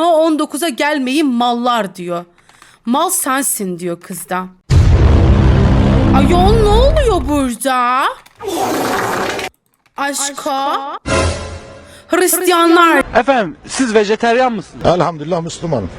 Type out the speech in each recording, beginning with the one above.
No 19'a gelmeyin mallar diyor. Mal sensin diyor kız da. Ayol ne oluyor burada? Aşko. Hristiyanlar. Efendim siz vejeteryan mısınız? Elhamdülillah Müslümanım.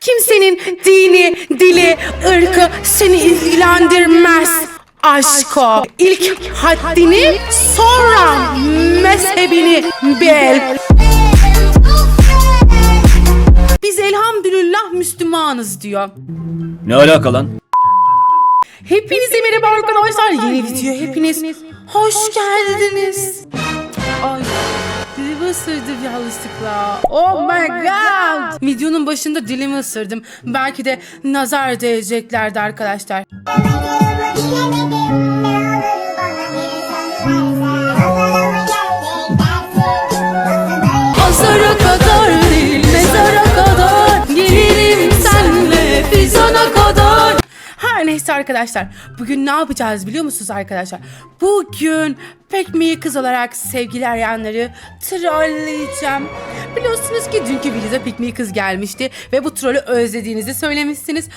Kimsenin dini, dili, ırkı seni ilgilendirmez. Aşko. İlk haddini sonra mezhebini bil. Biz elhamdülillah Müslümanız diyor. Ne alaka lan? Hepinize merhaba arkadaşlar. Yeni video hepiniz hoş geldiniz. Ay dilimi ısırdım yanlışlıkla. Oh my god. Videonun başında dilimi ısırdım. Belki de nazar değeceklerdi arkadaşlar. Neyse arkadaşlar bugün ne yapacağız biliyor musunuz arkadaşlar? Bugün pekmeyi kız olarak sevgili arayanları trolleyeceğim. Biliyorsunuz ki dünkü videoda pekmeyi kız gelmişti ve bu trolü özlediğinizi söylemişsiniz.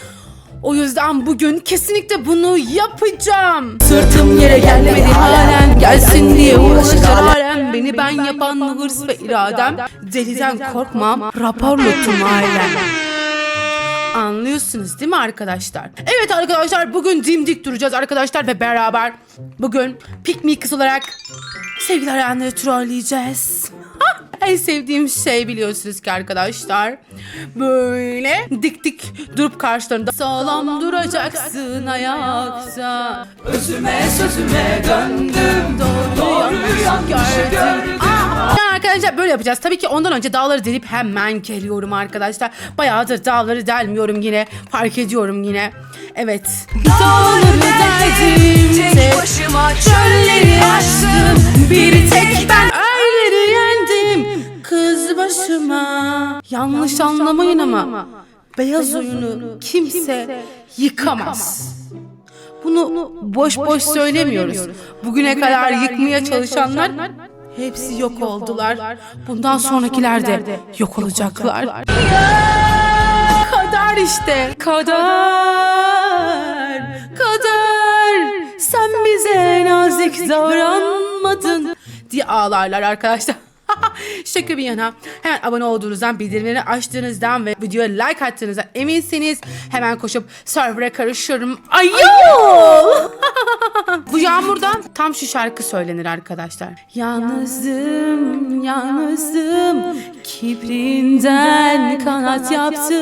O yüzden bugün kesinlikle bunu yapacağım. Sırtım yere gelmedi halen gelsin diye uğraşır alem. Beni ben yapan hırs ve iradem. Deliden korkmam raporlu tüm ailem. Anlıyorsunuz değil mi arkadaşlar? Evet arkadaşlar bugün dimdik duracağız arkadaşlar ve beraber bugün Me kız olarak sevgili arayanları trolleyeceğiz. Ah, En sevdiğim şey biliyorsunuz ki arkadaşlar. Böyle dik dik durup karşılarında sağlam duracaksın ayakta. Özüme sözüme döndüm doğru yanlış gördüm. Ah! Arkadaşlar böyle yapacağız. Tabii ki ondan önce dağları delip hemen geliyorum arkadaşlar. Bayağıdır dağları delmiyorum yine. Fark ediyorum yine. Evet. Dağları deldim. Tek başıma çölleri aştım. Bir tek ben. Kız başıma. Yanlış anlamayın ama. Beyaz oyunu kimse yıkamaz. Bunu boş boş söylemiyoruz. Bugüne kadar yıkmaya çalışanlar hepsi yok oldular. Bundan sonrakiler de yok olacaklar. Kader işte. Kader. Kader. Sen bize nazik davranmadın diye ağlarlar arkadaşlar. Şaka bir yana hemen abone olduğunuzdan bildirimleri açtığınızdan ve videoya like attığınızdan eminseniz hemen koşup server'a karışıyorum. Ayol! Bu yağmurdan tam şu şarkı söylenir arkadaşlar. Yalnızım, yalnızım, kibrinden kanat yaptım.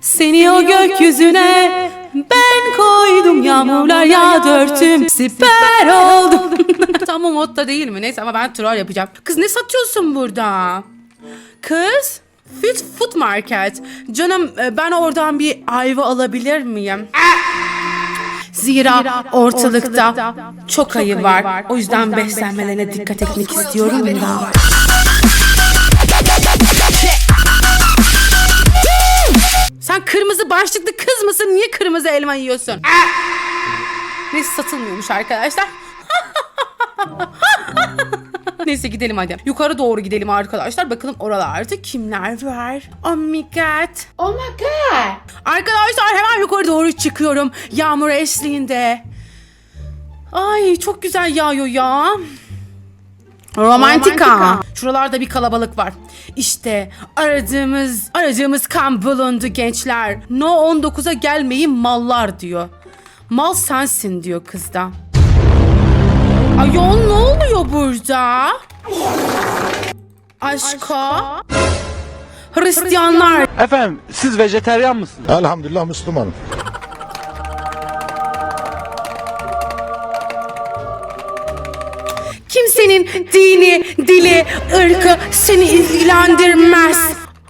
Seni o gökyüzüne ben koydum, yağmurlar yağdı örtüm, siper oldum. Tam o modda değil mi? Neyse ama ben troll yapacağım. Kız ne satıyorsun burada? Kız? Fit Food Market. Canım e, ben oradan bir ayva alabilir miyim? Zira ortalıkta çok ayı var. O yüzden beslenmelerine dikkat etmek istiyorum da. Sen kırmızı başlıklı kız mısın? Niye kırmızı elma yiyorsun? Neyse satılmıyormuş arkadaşlar. Neyse gidelim hadi. Yukarı doğru gidelim arkadaşlar. Bakalım oralarda kimler var. Oh my god. Oh my god. Arkadaşlar hemen yukarı doğru çıkıyorum. Yağmur eşliğinde. Ay çok güzel yağıyor ya. Romantika. Şuralarda bir kalabalık var. İşte aradığımız aradığımız kan bulundu gençler. No 19'a gelmeyin mallar diyor. Mal sensin diyor kız da. Ayol ne oluyor burada? Aşko. Hristiyanlar. Efendim siz vejeteryan mısınız? Elhamdülillah Müslümanım. Kimsenin dini, dili, ırkı seni ilgilendirmez.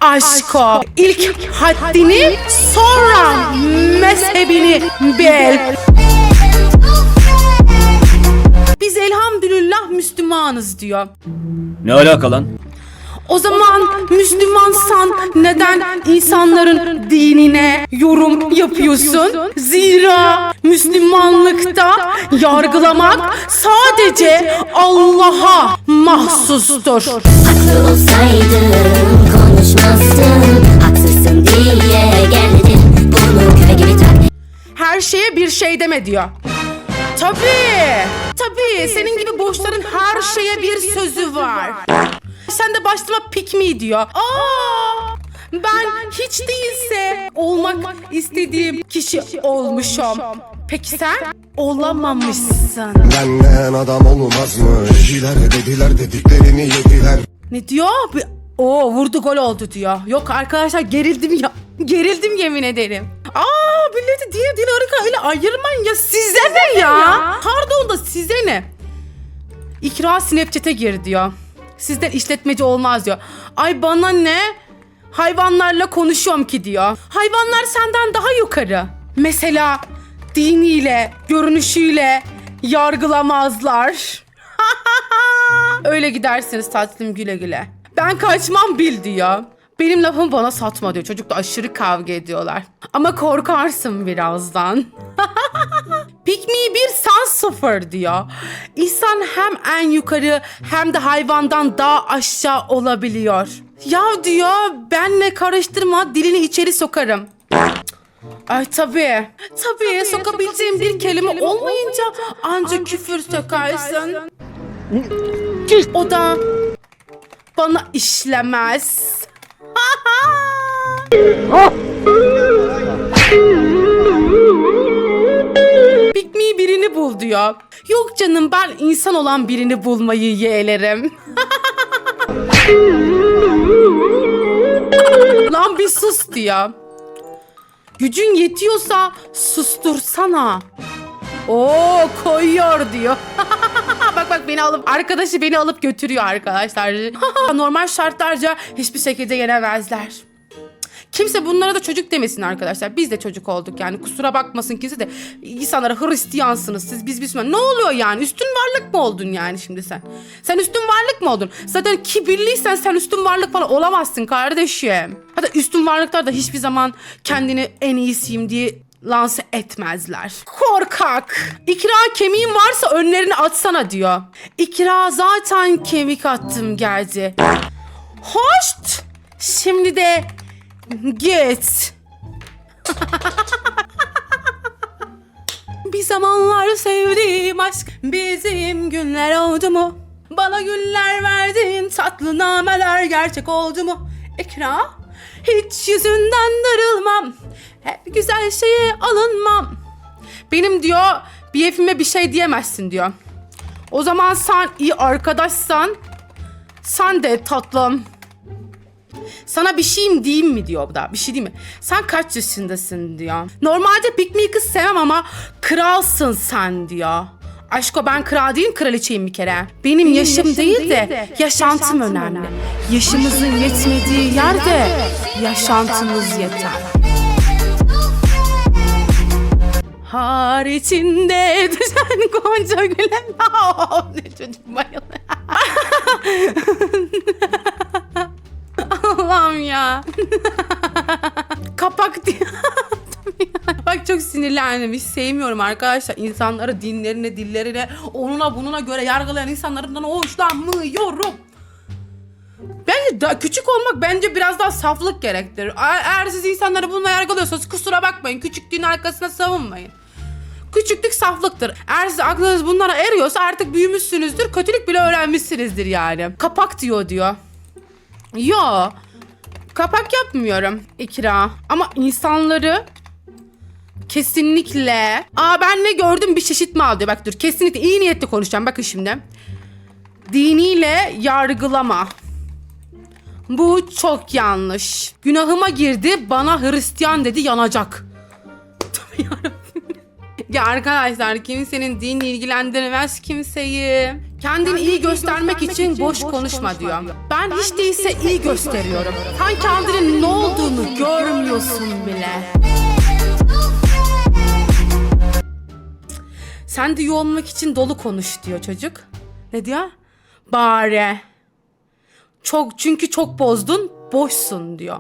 Aşko. İlk haddini sonra mezhebini bil. Biz elhamdülillah Müslümanız diyor. Ne alaka lan? O zaman Müslümansan neden insanların dinine yorum yapıyorsun? Zira Müslümanlıkta yargılamak sadece Allah'a mahsustur. Haklı olsaydın konuşmazdın Haksızsın diye geldin Bunu küpe gibi tak Her şeye bir şey deme diyor. Tabii. Tabii. Senin gibi boşların her şeye bir sözü var. Sen de başlama pick me diyor. Aa! Ben hiç değilse olmak istediğim kişi olmuşum. Peki sen olamamışsın. Benden adam olmazmış Dediler dediler dediklerini yediler Ne diyor? Oo vurdu gol oldu diyor. Yok arkadaşlar gerildim ya. Gerildim yemin ederim. Aa milleti diğer dil harika öyle ayırmayın ya. Size ne ya? Pardon da size ne? İkra Snapchat'e gir diyor. Sizden işletmeci olmaz diyor. Ay bana ne? Hayvanlarla konuşuyorum ki diyor. Hayvanlar senden daha yukarı. Mesela diniyle, görünüşüyle yargılamazlar. Öyle gidersiniz tatlım güle güle. Ben kaçmam bil diyor. Benim lafımı bana satma diyor. Çocukla aşırı kavga ediyorlar. Ama korkarsın birazdan. Pick me bir sen sıfır diyor. İnsan hem en yukarı hem de hayvandan daha aşağı olabiliyor. Ya diyor benle karıştırma dilini içeri sokarım. Ay tabii. Tabii sokabileceğim bir kelime olmayınca ancak küfür sokarsın. O da bana işlemez. Pick me birini bul diyor. Yok canım ben insan olan birini bulmayı yeğlerim. Lan bir sus diyor. Gücün yetiyorsa sustursana. Oo koyuyor diyor. bak bak beni alıp arkadaşı beni alıp götürüyor arkadaşlar. Normal şartlarca hiçbir şekilde yenemezler. Kimse bunlara da çocuk demesin arkadaşlar. Biz de çocuk olduk yani. Kusura bakmasın kimse de. İnsanlara Hristiyansınız siz biz Müslüman. Ne oluyor yani? Üstün varlık mı oldun yani şimdi sen? Sen üstün varlık mı oldun? Zaten kibirliysen sen üstün varlık falan olamazsın kardeşim. Hatta üstün varlıklar da hiçbir zaman kendini en iyisiyim diye lanse etmezler. Korkak. İkra kemiğin varsa önlerini atsana diyor. İkra zaten kemik attım geldi. Hoşt. Şimdi de git. Bir zamanlar sevdiğim aşk bizim günler oldu mu? Bana güller verdin tatlı nameler gerçek oldu mu? İkra hiç yüzünden darılmam hep güzel şeye alınmam Benim diyor BF'ime bir şey diyemezsin diyor O zaman sen iyi arkadaşsan sen de tatlım sana bir şeyim diyeyim mi diyor da. Bir şey değil mi? Sen kaç yaşındasın diyor. Normalde pick me kız sevmem ama kralsın sen diyor. Aşko ben kral değilim kraliçeyim bir kere. Benim, yaşım, değil, de, yaşantım, önemli. Yaşımızın yetmediği yerde yaşantımız yeter. Har içinde düşen gonca gülen ne çocuk bayılır. Allah'ım ya. Kapak diye. Bak çok sinirlendim. Hiç sevmiyorum arkadaşlar. İnsanları dinlerine, dillerine, onuna bununa göre yargılayan insanlardan hoşlanmıyorum. Bence da, küçük olmak bence biraz daha saflık gerektirir. Eğer siz insanları bununla yargılıyorsanız kusura bakmayın. Küçüklüğün arkasına savunmayın. Küçüklük saflıktır. Eğer siz aklınız bunlara eriyorsa artık büyümüşsünüzdür. Kötülük bile öğrenmişsinizdir yani. Kapak diyor diyor. Yo. Kapak yapmıyorum ikra. Ama insanları kesinlikle... Aa ben ne gördüm bir çeşit mi al diyor. Bak dur kesinlikle iyi niyetli konuşacağım. Bakın şimdi. Diniyle yargılama. Bu çok yanlış. Günahıma girdi bana Hristiyan dedi yanacak. Ya arkadaşlar kimsenin dini ilgilendirmez kimseyi. Kendini iyi göstermek için boş konuşma diyor. Ben hiç değilse iyi gösteriyorum. Sen kendinin ne olduğunu görmüyorsun bile. Sen de olmak için dolu konuş diyor çocuk. Ne diyor? Bari. Çok çünkü çok bozdun, boşsun diyor.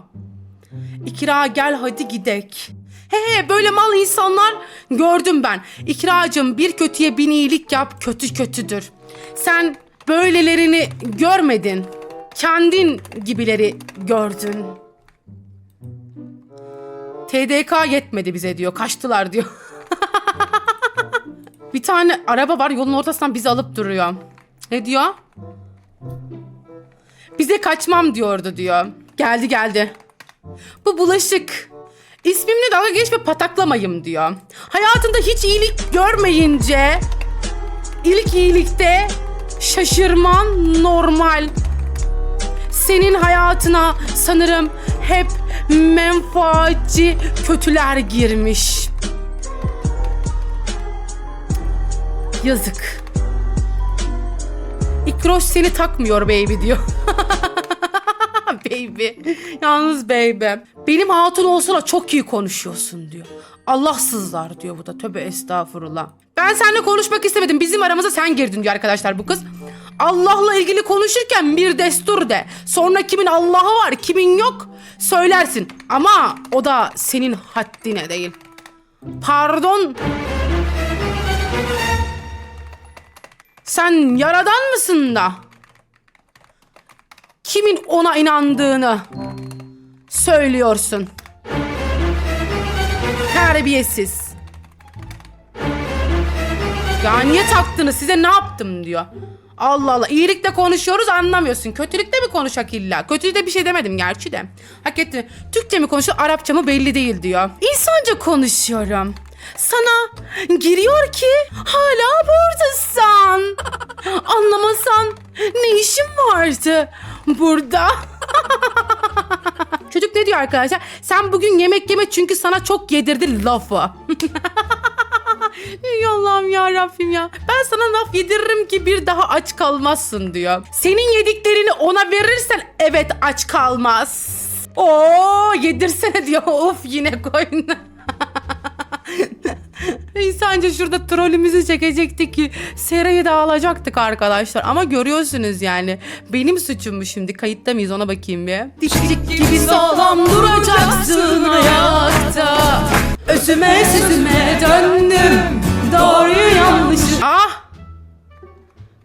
İkra gel hadi gidek. He he böyle mal insanlar gördüm ben. İkracım bir kötüye bin iyilik yap kötü kötüdür. Sen böylelerini görmedin. Kendin gibileri gördün. TDK yetmedi bize diyor. Kaçtılar diyor. bir tane araba var yolun ortasından bizi alıp duruyor. Ne diyor? Bize kaçmam diyordu diyor. Geldi geldi. Bu bulaşık. İsmimle dalga geçme pataklamayım diyor. Hayatında hiç iyilik görmeyince ilk iyilikte şaşırman normal. Senin hayatına sanırım hep menfaatçi kötüler girmiş. Yazık. İkroş seni takmıyor baby diyor. baby. Yalnız baby. Benim hatun olsana çok iyi konuşuyorsun diyor. Allahsızlar diyor bu da. Tövbe estağfurullah. Ben seninle konuşmak istemedim. Bizim aramıza sen girdin diyor arkadaşlar bu kız. Allah'la ilgili konuşurken bir destur de. Sonra kimin Allah'ı var kimin yok söylersin. Ama o da senin haddine değil. Pardon. Sen yaradan mısın da? Kimin ona inandığını söylüyorsun. Terbiyesiz. Ya niye taktınız? Size ne yaptım diyor. Allah Allah. İyilikle konuşuyoruz anlamıyorsun. Kötülükte mi konuşak illa? Kötülükte bir şey demedim gerçi de. Hak etti. Türkçe mi konuşuyor, Arapça mı belli değil diyor. İnsanca konuşuyorum. Sana giriyor ki hala buradasın. Anlamasan ne işin vardı burada? Çocuk ne diyor arkadaşlar? Sen bugün yemek yeme çünkü sana çok yedirdi lafı. Ey Allah'ım ya Rabbim ya. Ben sana laf yediririm ki bir daha aç kalmazsın diyor. Senin yediklerini ona verirsen evet aç kalmaz. Oo yedirsene diyor. Of yine koyun. İnsanca şurada trolümüzü çekecektik ki Sera'yı da alacaktık arkadaşlar. Ama görüyorsunuz yani. Benim suçum mu şimdi? Kayıtta mıyız ona bakayım bir. Dişlik gibi sağlam duracaksın ayakta. Özüme sözüme döndüm. Doğruyu yanlışı. Ah!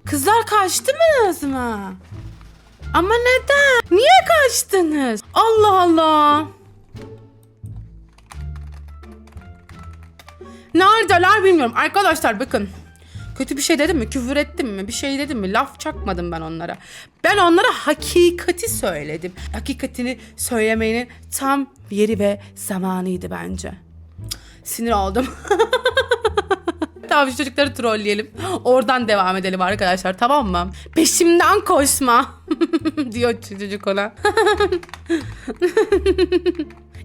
Kızlar kaçtınız mı? Ama neden? Niye kaçtınız? Allah Allah. Neredeler bilmiyorum. Arkadaşlar bakın. Kötü bir şey dedim mi? Küfür ettim mi? Bir şey dedim mi? Laf çakmadım ben onlara. Ben onlara hakikati söyledim. Hakikatini söylemenin tam yeri ve zamanıydı bence. Sinir oldum. tamam çocukları trolleyelim. Oradan devam edelim arkadaşlar tamam mı? Peşimden koşma. diyor çocuk ona.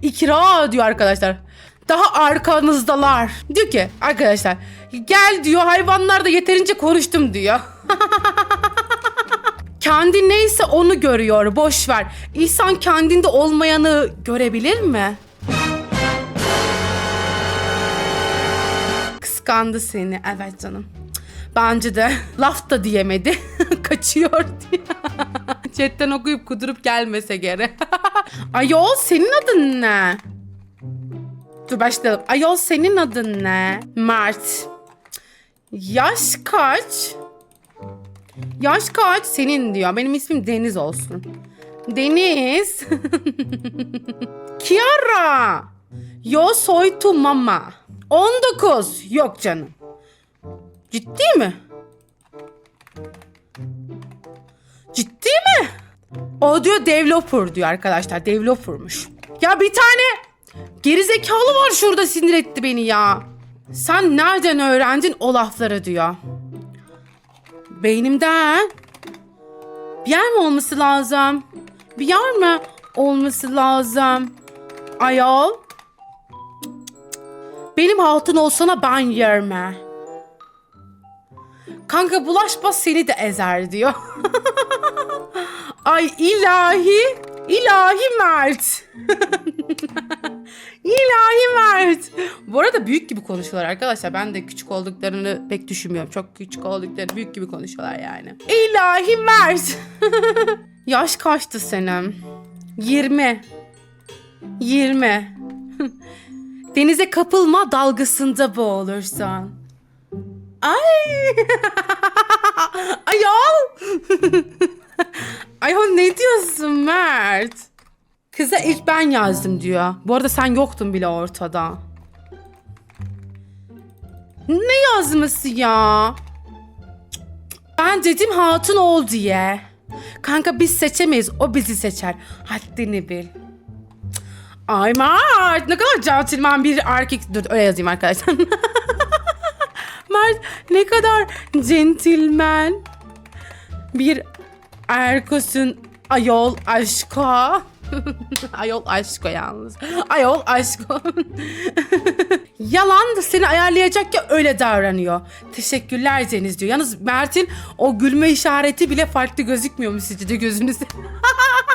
İkra diyor arkadaşlar. Daha arkanızdalar. Diyor ki arkadaşlar gel diyor hayvanlar da yeterince konuştum diyor. Kendi neyse onu görüyor. Boş ver. İnsan kendinde olmayanı görebilir mi? Kıskandı seni. Evet canım. Bence de. Laf da diyemedi. Kaçıyor diye. Chatten okuyup kudurup gelmese geri. Ayol senin adın ne? Dur başlayalım. Ayol senin adın ne? Mert. Yaş kaç? Yaş kaç senin diyor. Benim ismim Deniz olsun. Deniz. Kiara. Yo soy tu mama. 19. Yok canım. Ciddi mi? Ciddi mi? O diyor developer diyor arkadaşlar. Developer'mış. Ya bir tane gerizekalı var şurada sinir etti beni ya. Sen nereden öğrendin o lafları diyor. Beynimden. Bir yer mi olması lazım? Bir yer mi olması lazım? Ayol. Benim hatun olsana ben yerme. Kanka bulaşma seni de ezer diyor. Ay ilahi. ilahi Mert. İlahi Mert. Bu arada büyük gibi konuşuyorlar arkadaşlar. Ben de küçük olduklarını pek düşünmüyorum. Çok küçük olduklarını büyük gibi konuşuyorlar yani. İlahi Mert. Yaş kaçtı senin? 20. 20. Denize kapılma dalgasında boğulursan. Ay. Ayol. Ayol ne diyorsun Mert? Kıza ilk ben yazdım diyor. Bu arada sen yoktun bile ortada. Ne yazması ya? Ben dedim hatun ol diye. Kanka biz seçemeyiz. O bizi seçer. Haddini bil. Ay Mert ne kadar centilmen bir erkek. Dur öyle yazayım arkadaşlar. Mert ne kadar centilmen bir erkosun ayol aşko. ayol aşko yalnız. Ayol aşko. Yalan da seni ayarlayacak ya öyle davranıyor. Teşekkürler Deniz diyor. Yalnız Mert'in o gülme işareti bile farklı gözükmüyor mu sizce de gözünüzde?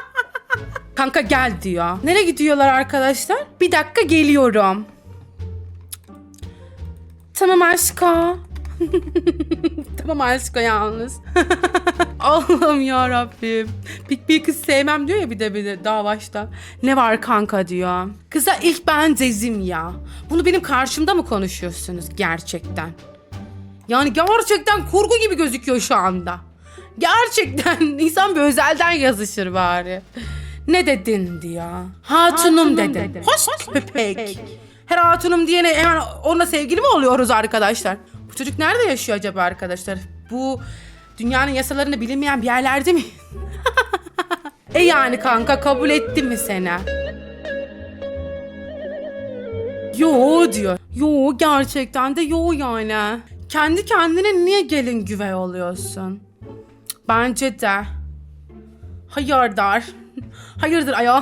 Kanka gel diyor. Nereye gidiyorlar arkadaşlar? Bir dakika geliyorum. Tamam aşko. tamam aşko yalnız. Allah'ım ya Rabbim. Pik bir kız sevmem diyor ya bir de bir de daha başta. Ne var kanka diyor. Kıza ilk ben dezim ya. Bunu benim karşımda mı konuşuyorsunuz gerçekten? Yani gerçekten kurgu gibi gözüküyor şu anda. Gerçekten insan bir özelden yazışır bari. Ne dedin diyor. Hatunum, dedim. Hoş, köpek. Her hatunum diyene hemen onunla sevgili mi oluyoruz arkadaşlar? Bu çocuk nerede yaşıyor acaba arkadaşlar? Bu dünyanın yasalarını bilinmeyen bir yerlerde mi? e yani kanka kabul ettim mi seni? Yo diyor. Yo gerçekten de yo yani. Kendi kendine niye gelin güvey oluyorsun? Bence de. Hayırdır. Hayırdır ayol.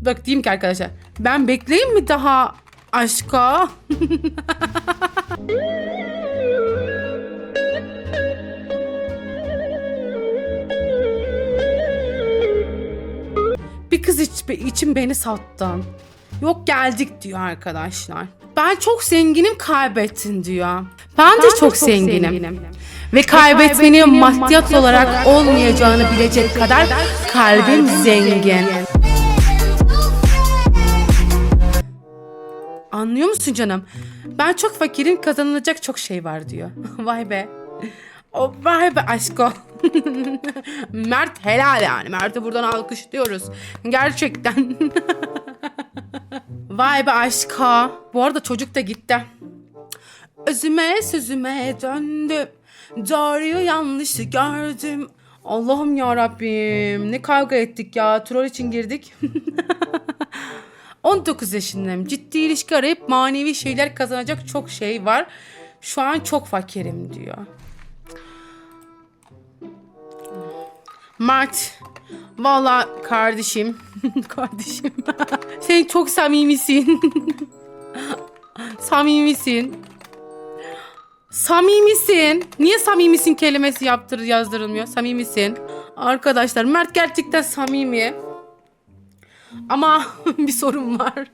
Bak diyeyim ki arkadaşlar. Ben bekleyeyim mi daha aşka? kız iç, için beni sattın. Yok geldik diyor arkadaşlar. Ben çok zenginim kaybettin diyor. Ben, de çok, zenginim. Ve kaybetmenin maddiyat olarak olmayacağını bilecek kadar kalbim zengin. Anlıyor musun canım? Ben çok fakirim kazanılacak çok şey var diyor. vay be. O vay be aşko. Mert helal yani. Mert'i buradan alkışlıyoruz. Gerçekten. vay be aşko. Bu arada çocuk da gitti. Özüme sözüme döndüm. Doğruyu yanlışı gördüm. Allah'ım ya Rabbim. Ne kavga ettik ya. Troll için girdik. 19 yaşındayım. Ciddi ilişki arayıp manevi şeyler kazanacak çok şey var. Şu an çok fakirim diyor. Mert. Valla kardeşim. kardeşim. Sen çok samimisin. samimisin. Samimisin. Niye samimisin kelimesi yaptır yazdırılmıyor? Samimisin. Arkadaşlar Mert gerçekten samimi. Ama bir sorun var.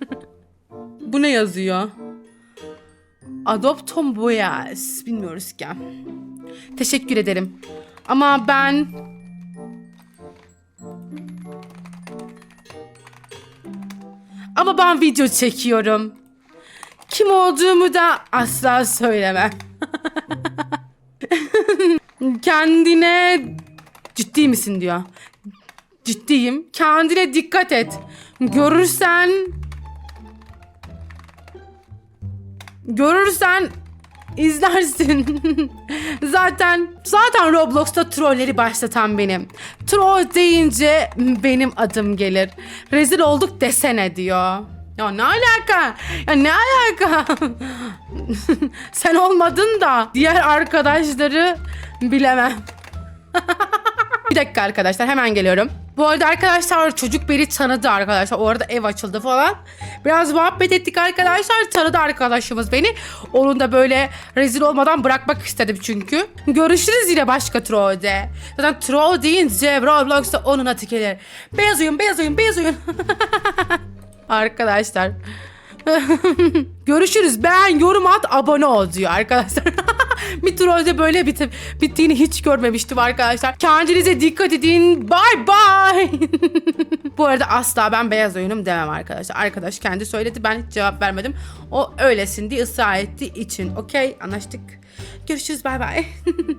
Bu ne yazıyor? Adopton Boyas. Bilmiyoruz ki. Teşekkür ederim. Ama ben... Ama ben video çekiyorum. Kim olduğumu da asla söylemem. Kendine ciddi misin diyor. Ciddiyim. Kendine dikkat et. Görürsen görürsen izlersin. zaten zaten Roblox'ta trolleri başlatan benim. Troll deyince benim adım gelir. Rezil olduk desene diyor. Ya ne alaka? Ya ne alaka? Sen olmadın da diğer arkadaşları bilemem. Bir dakika arkadaşlar hemen geliyorum. Bu arada arkadaşlar çocuk beni tanıdı arkadaşlar. O arada ev açıldı falan. Biraz muhabbet ettik arkadaşlar. Tanıdı arkadaşımız beni. Onun da böyle rezil olmadan bırakmak istedim çünkü. Görüşürüz yine başka trollde. Zaten troll deyince Roblox'ta onun adı gelir. Beyaz oyun, beyaz oyun, beyaz oyun. Arkadaşlar. Görüşürüz. Beğen, yorum at, abone ol diyor arkadaşlar. bir trolde böyle bitip bittiğini hiç görmemiştim arkadaşlar. Kendinize dikkat edin. Bye bye. Bu arada asla ben beyaz oyunum demem arkadaşlar. Arkadaş kendi söyledi. Ben hiç cevap vermedim. O öylesin diye ısrar ettiği için. Okey anlaştık. Görüşürüz. Bay bay.